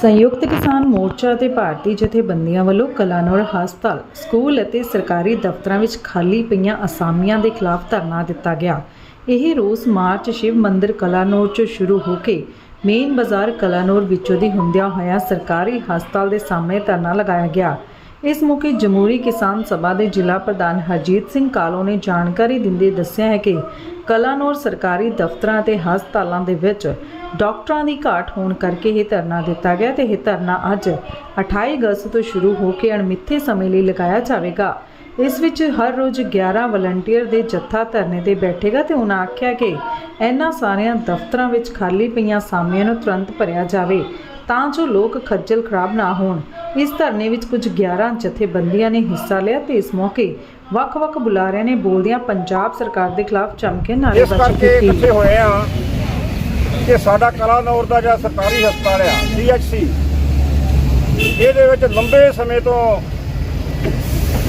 ਸੰਯੁਕਤ ਕਿਸਾਨ ਮੋਰਚਾ ਅਤੇ ਭਾਰਤੀ ਜਥੇਬੰਦੀਆਂ ਵੱਲੋਂ ਕਲਾਨੌਰ ਹਸਪਤਾਲ, ਸਕੂਲ ਅਤੇ ਸਰਕਾਰੀ ਦਫ਼ਤਰਾਂ ਵਿੱਚ ਖਾਲੀ ਪਈਆਂ ਅਸਾਮੀਆਂ ਦੇ ਖਿਲਾਫ ਧਰਨਾ ਦਿੱਤਾ ਗਿਆ। ਇਹ ਰੋਸ ਮਾਰਚ ਸ਼ਿਵ ਮੰਦਿਰ ਕਲਾਨੌਰ 'ਚ ਸ਼ੁਰੂ ਹੋ ਕੇ ਮੇਨ ਬਾਜ਼ਾਰ ਕਲਾਨੌਰ ਵਿੱਚੋਂ ਦੀ ਹੁੰਦਿਆਂ ਹੋਇਆਂ ਸਰਕਾਰੀ ਹਸਪਤਾਲ ਦੇ ਸਾਹਮਣੇ ਧਰਨਾ ਲਗਾਇਆ ਗਿਆ। ਇਸ ਮੌਕੇ ਜਮਹੂਰੀ ਕਿਸਾਨ ਸਭਾ ਦੇ ਜ਼ਿਲ੍ਹਾ ਪ੍ਰਧਾਨ ਹਰਜੀਤ ਸਿੰਘ ਕਾਲੋ ਨੇ ਜਾਣਕਾਰੀ ਦਿੰਦੇ ਦੱਸਿਆ ਹੈ ਕਿ ਕਲਾਨੌਰ ਸਰਕਾਰੀ ਦਫ਼ਤਰਾਂ ਅਤੇ ਹਸਪਤਾਲਾਂ ਦੇ ਵਿੱਚ ਡਾਕਟਰਾਂ ਦੀ ਘਾਟ ਹੋਣ ਕਰਕੇ ਇਹ ਧਰਨਾ ਦਿੱਤਾ ਗਿਆ ਤੇ ਇਹ ਧਰਨਾ ਅੱਜ 28 ਅਗਸਤ ਤੋਂ ਸ਼ੁਰੂ ਹੋ ਕੇ ਅਣਮਿੱਥੇ ਸਮੇਂ ਲਈ ਲਗਾਇਆ ਜਾਵੇਗਾ। ਇਸ ਵਿੱਚ ਹਰ ਰੋਜ਼ 11 ਵਲੰਟੀਅਰ ਦੇ ਜੱਥਾ ਧਰਨੇ ਤੇ ਬੈਠੇਗਾ ਤੇ ਉਹਨਾਂ ਆਖਿਆ ਕਿ ਇਹਨਾਂ ਸਾਰਿਆਂ ਦਫ਼ਤਰਾਂ ਵਿੱਚ ਖਾਲੀ ਪਈਆਂ ਸਾਮੀਆਂ ਨੂੰ ਤੁਰੰਤ ਭਰਿਆ ਜਾਵੇ। ਤਾਂ ਜੋ ਲੋਕ ਖੱਜਲ ਖਰਾਬ ਨਾ ਹੋਣ। ਇਸ ਧਰਨੇ ਵਿੱਚ ਕੁਝ 11 ਜਥੇਬੰਦੀਆਂ ਨੇ ਹਿੱਸਾ ਲਿਆ ਤੇ ਇਸ ਮੌਕੇ ਵੱਖ-ਵੱਖ ਬੁਲਾਰਿਆਂ ਨੇ ਬੋਲਦਿਆਂ ਪੰਜਾਬ ਸਰਕਾਰ ਦੇ ਖਿਲਾਫ ਚਮਕੇ ਇਸ ਨਾਅਰੇਬਾਜ਼ੀ ਕਰਕੇ ਕੀਤੀ। ਇਕੱਠੇ ਹੋਏ ਆ ਕਿ ਸਾਡਾ ਕਲਾਨੌਰ ਦਾ ਜਿਹੜਾ ਸਰਕਾਰੀ ਹਸਪਤਾਲ ਆ ਸੀਐਚਸੀ ਇਹਦੇ ਵਿੱਚ ਲੰਬੇ ਸਮੇਂ ਤੋਂ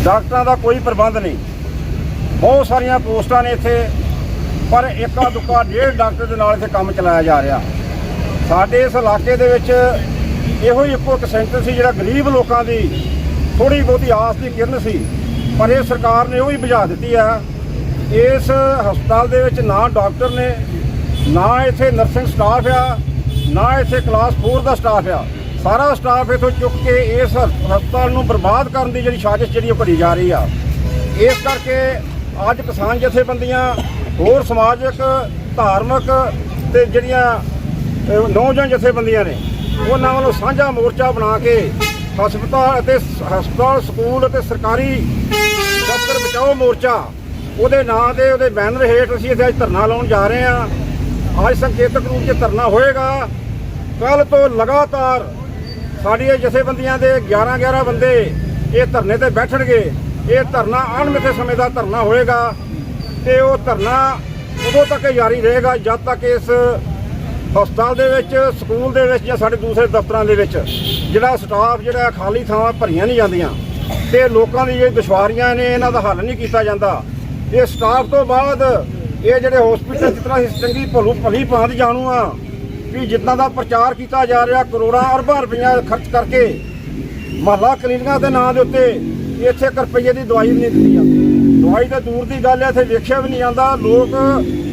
ਡਾਕਟਰਾਂ ਦਾ ਕੋਈ ਪ੍ਰਬੰਧ ਨਹੀਂ। ਬਹੁਤ ਸਾਰੀਆਂ ਪੋਸਟਾਂ ਨੇ ਇੱਥੇ ਪਰ ਇੱਕਾ ਦੁੱਕਾ ਡੇਢ ਡਾਕਟਰ ਦੇ ਨਾਲ ਇੱਥੇ ਕੰਮ ਚਲਾਇਆ ਜਾ ਰਿਹਾ। ਸਾਡੇ ਇਸ ਇਲਾਕੇ ਦੇ ਵਿੱਚ ਇਹੋ ਹੀ ਇੱਕੋ ਇੱਕ ਸੈਂਟਰ ਸੀ ਜਿਹੜਾ ਗਰੀਬ ਲੋਕਾਂ ਦੀ ਥੋੜੀ ਬਹੁਤੀ ਆਸ ਦੀ ਕਿਰਨ ਸੀ, ਪਰ ਇਹ ਸਰਕਾਰ ਨੇ ਉਹ ਹੀ ਬੁਝਾ ਦਿੱਤੀ ਆ। ਇਸ ਹਸਪਤਾਲ ਦੇ ਵਿੱਚ ਨਾ ਡਾਕਟਰ ਨੇ, ਨਾ ਇੱਥੇ ਨਰਸਿੰਗ ਸਟਾਫ ਆ, ਨਾ ਇੱਥੇ ਕਲਾਸ 4 ਦਾ ਸਟਾਫ ਆ। ਸਾਰਾ ਸਟਾਫ ਇੱਥੋਂ ਚੁੱਕ ਕੇ ਇਸ ਹਸ- ਹਸਪਤਾਲ ਨੂੰ ਬਰਬਾਦ ਕਰਨ ਦੀ ਜਿਹੜੀ ਸਾਜ਼ਿਸ਼ ਜਿਹੜੀ ਉਹ ਘੜੀ ਜਾ ਰਹੀ ਆ। ਇਸ ਕਰਕੇ ਅੱਜ ਕਿਸਾਨ ਜਥੇਬੰਦੀਆਂ, ਹੋਰ ਸਮਾਜਿਕ, ਧਾਰਮਿਕ ਤੇ ਜਿਹੜੀਆਂ ਨੌਜਵਾਨ ਜਥੇਬੰਦੀਆਂ ਨੇ ਉਹਨਾਂ ਵੱਲੋਂ ਸਾਂਝਾ ਮੋਰਚਾ ਬਣਾ ਕੇ ਹਸਪਤਾਲ ਅਤੇ ਹਸਪਤਾਲ, ਸਕੂਲ ਅਤੇ ਸਰਕਾਰੀ ਦਫ਼ਤਰ ਬਚਾਓ ਮੋਰਚਾ ਉਹਦੇ ਨਾਂ ਤੇ, ਉਹਦੇ ਬੈਨਰ ਹੇਠ ਅਸੀਂ ਇੱਥੇ ਅੱਜ ਧਰਨਾ ਲਾਉਣ ਜਾ ਰਹੇ ਹਾਂ। ਅੱਜ ਸੰਕੇਤਕ ਰੂਪ 'ਚ ਧਰਨਾ ਹੋਏਗਾ। ਕੱਲ ਤੋਂ ਲਗਾਤਾਰ ਸਾਡੀਆਂ ਜਥੇਬੰਦੀਆਂ ਦੇ 11 11 ਬੰਦੇ ਇਹ ਧਰਨੇ ਤੇ ਬੈਠਣਗੇ। ਇਹ ਧਰਨਾ ਅਣਮਿੱਥੇ ਸਮੇਂ ਦਾ ਧਰਨਾ ਹੋਏਗਾ ਤੇ ਉਹ ਧਰਨਾ ਉਦੋਂ ਤੱਕ ਜਾਰੀ ਰਹੇਗਾ ਜਦ ਤੱਕ ਇਸ ਹਸਪਤਾਲ ਦੇ ਵਿੱਚ, ਸਕੂਲ ਦੇ ਵਿੱਚ ਜਾਂ ਸਾਡੇ ਦੂਸਰੇ ਦਫ਼ਤਰਾਂ ਦੇ ਵਿੱਚ ਜਿਹੜਾ ਸਟਾਫ ਜਿਹੜਾ ਖਾਲੀ ਥਾਵਾਂ ਭਰੀਆਂ ਨਹੀਂ ਜਾਂਦੀਆਂ ਤੇ ਲੋਕਾਂ ਦੀ ਜਿਹੜੀ ਦੁਸ਼ਵਾਰੀਆਂ ਨੇ, ਇਹਨਾਂ ਦਾ ਹੱਲ ਨਹੀਂ ਕੀਤਾ ਜਾਂਦਾ। ਇਹ ਸਟਾਫ ਤੋਂ ਬਾਅਦ ਇਹ ਜਿਹੜੇ ਹਸਪੀਟਲ ਜਿਸ ਤਰ੍ਹਾਂ ਅਸੀਂ ਚੰਗੀ ਭਲੂ ਭਲੀ ਭਾਂਤ ਜਾਣੂ ਆ ਵੀ ਜਿੱਦਾਂ ਦਾ ਪ੍ਰਚਾਰ ਕੀਤਾ ਜਾ ਰਿਹਾ, ਕਰੋੜਾਂ ਅਰਬਾਂ ਰੁਪਈਆ ਖਰਚ ਕਰਕੇ ਮਹੱਲਾ ਕਲੀਨਿਕਾਂ ਦੇ ਨਾਂ ਦੇ ਉੱਤੇ ਇੱਥੇ ਇੱਕ ਰੁਪਈਏ ਦੀ ਦਵਾਈ ਵੀ ਨਹੀਂ ਦਿੱਤੀ ਜਾਂਦੀ। ਦਵਾਈ ਤਾਂ ਦੂਰ ਦੀ ਗੱਲ ਹੈ, ਇੱਥੇ ਵੇਖਿਆ ਵੀ ਨਹੀਂ ਜਾਂਦਾ। ਲੋਕ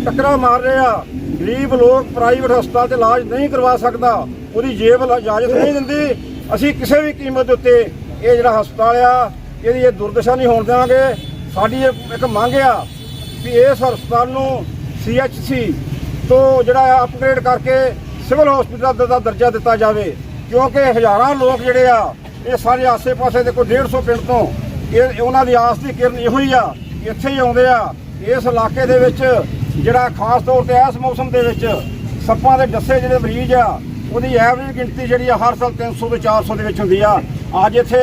ਟੱਕਰਾ ਮਾਰ ਰਹੇ ਆ। ਗਰੀਬ ਲੋਕ ਪ੍ਰਾਈਵੇਟ ਹਸਪਤਾਲ 'ਚ ਇਲਾਜ ਨਹੀਂ ਕਰਵਾ ਸਕਦਾ। ਉਹਦੀ ਜੇਬ ਇਜਾਜ਼ਤ ਨਹੀਂ ਦਿੰਦੀ। ਅਸੀਂ ਕਿਸੇ ਵੀ ਕੀਮਤ ਦੇ ਉੱਤੇ ਇਹ ਜਿਹੜਾ ਹਸਪਤਾਲ ਆ, ਇਹਦੀ ਇਹ ਦੁਰਦਸ਼ਾ ਨਹੀਂ ਹੋਣ ਦੇਵਾਂਗੇ। ਸਾਡੀ ਇਹ ਇੱਕ ਮੰਗ ਆ ਵੀ ਇਸ ਹਸਪਤਾਲ ਨੂੰ ਸੀਐਚਸੀ ਤੋਂ ਜਿਹੜਾ ਅਪਗ੍ਰੇਡ ਕਰਕੇ ਸਿਵਲ ਹਸਪੀਟਲ ਦਾ- ਦਾ ਦਰਜਾ ਦਿੱਤਾ ਜਾਵੇ। ਕਿਉਂਕਿ ਹਜ਼ਾਰਾਂ ਲੋਕ ਜਿਹੜੇ ਆ, ਇਹ ਸਾਰੇ ਆਸੇ-ਪਾਸੇ ਦੇ ਕੋਈ 150 ਪਿੰਡ ਤੋਂ, ਇਹ ਉਹਨਾਂ ਦੀ ਆਸ ਦੀ ਕਿਰਨ ਇਹੋ ਹੀ ਆ ਇੱਥੇ ਹੀ ਆਉਂਦੇ ਆ। ਇਸ ਇਲਾਕੇ ਦੇ ਵਿੱਚ ਜਿਹੜਾ ਖਾਸ ਤੌਰ ਤੇ ਇਸ ਮੌਸਮ ਦੇ ਵਿੱਚ ਸੱਪਾਂ ਦੇ ਡੱਸੇ ਜਿਹੜੇ ਮਰੀਜ਼ ਆ, ਉਹਦੀ ਐਵਰੇਜ ਗਿਣਤੀ ਜਿਹੜੀ ਆ ਹਰ ਸਾਲ 300 ਤੋਂ 400 ਦੇ ਵਿੱਚ ਹੁੰਦੀ ਆ। ਅੱਜ ਇੱਥੇ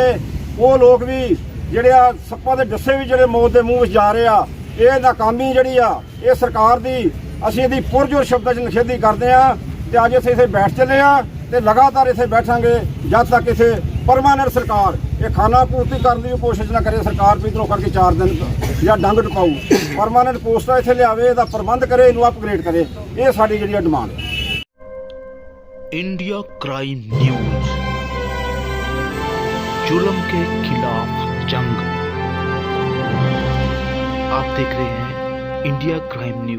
ਉਹ ਲੋਕ ਵੀ ਜਿਹੜੇ ਆ ਸੱਪਾਂ ਦੇ ਡੱਸੇ ਵੀ ਜਿਹੜੇ ਮੌਤ ਦੇ ਮੂੰਹ ਵਿੱਚ ਜਾ ਰਹੇ ਆ, ਇਹ ਨਾਕਾਮੀ ਜਿਹੜੀ ਆ, ਇਹ ਸਰਕਾਰ ਦੀ, ਅਸੀਂ ਇਹਦੀ ਪੁਰਜੋਰ ਸ਼ਬਦਾਂ 'ਚ ਨਿਖੇਧੀ ਕਰਦੇ ਆ ਤੇ ਅੱਜ ਅਸੀਂ ਇੱਥੇ ਬੈਠ ਚੱਲੇ ਆ ਤੇ ਲਗਾਤਾਰ ਇੱਥੇ ਬੈਠਾਂਗੇ ਜਦ ਤੱਕ ਇੱਥੇ ਪਰਮਾਨੈਂਟ ਸਰਕਾਰ ਇਹ ਖਾਨਾ ਪੂਰਤੀ ਕਰਨ ਦੀ ਕੋਸ਼ਿਸ਼ ਨਾ ਕਰੇ ਸਰਕਾਰ ਵੀ ਇੱਧਰੋਂ ਕਰਕੇ 4 ਦਿਨ ਜਾਂ ਡੰਗ ਟਪਾਊ ਪਰਮਾਨੈਂਟ ਪੋਸਟਾਂ ਇੱਥੇ ਲਿਆਵੇ ਇਹਦਾ ਪ੍ਰਬੰਧ ਕਰੇ ਇਹਨੂੰ ਅਪਗ੍ਰੇਡ ਕਰੇ ਇਹ ਸਾਡੀ ਜਿਹੜੀ ਡਿਮਾਂਡ ਹੈ इंडिया क्राइम न्यूज जुल्म के खिलाफ जंग आप देख रहे हैं इंडिया क्राइम न्यूज